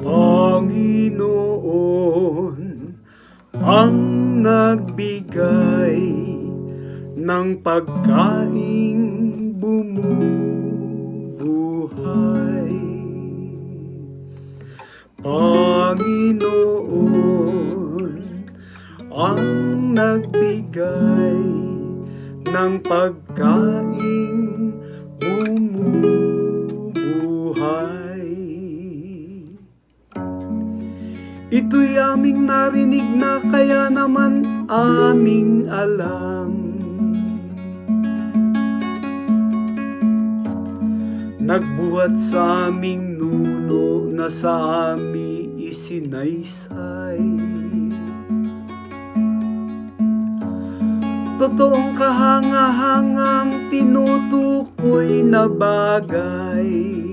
Panginoon ang nagbigay ng pagkain bumubuhay. Panginoon ang nagbigay ng pagkain bumubuhay. Ito'y aming narinig na kaya naman aming alam. Nagbuhat sa aming nuno na sa ami isinaysay. Totoong kahangahangang tinutukoy na bagay.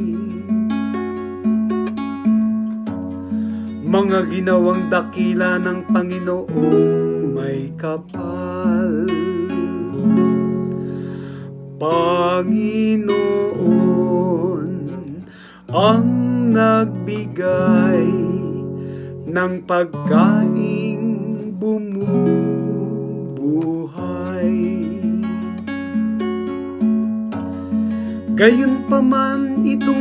Mga ginawang dakila ng Panginoong may kapal. Panginoon ang nagbigay ng pagkaing bumubuhay. Gayunpaman itong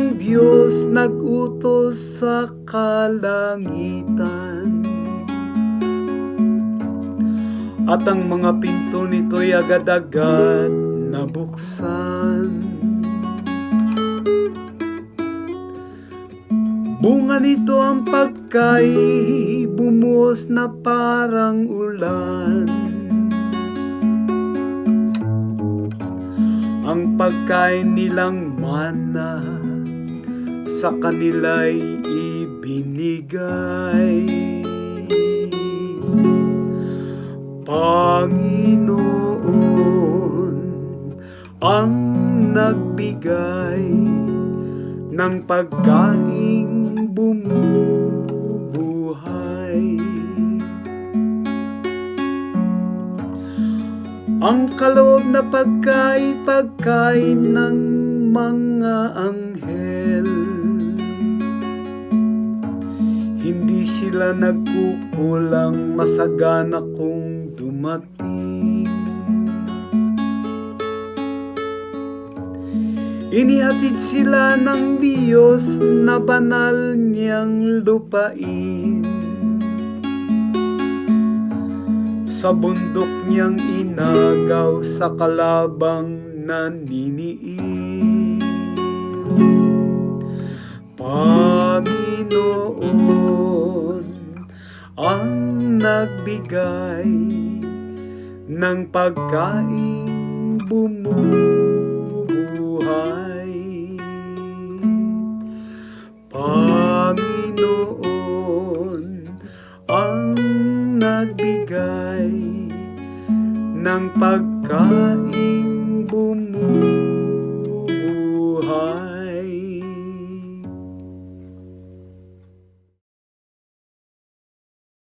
Diyos nagutos sa kalangitan. At ang mga pinto nito'y agad-agad nabuksan. Bunga nito ang pagkay bumuhos na parang ulan. Ang pagkain nilang mana sa kanila'y ibinigay. Panginoon ang nagbigay ng pagkaing bumubuhay. Ang kaloob na pagkain, pagkain ng mga anghel. Sila nagkukulang masagana kung dumating. Inihatid sila ng Diyos na banal niyang lupain. Sa bundok niyang inagaw sa kalabang naniniil. Nagbigay ng pagkaing bumubuhay. Panginoon ang nagbigay ng pagkain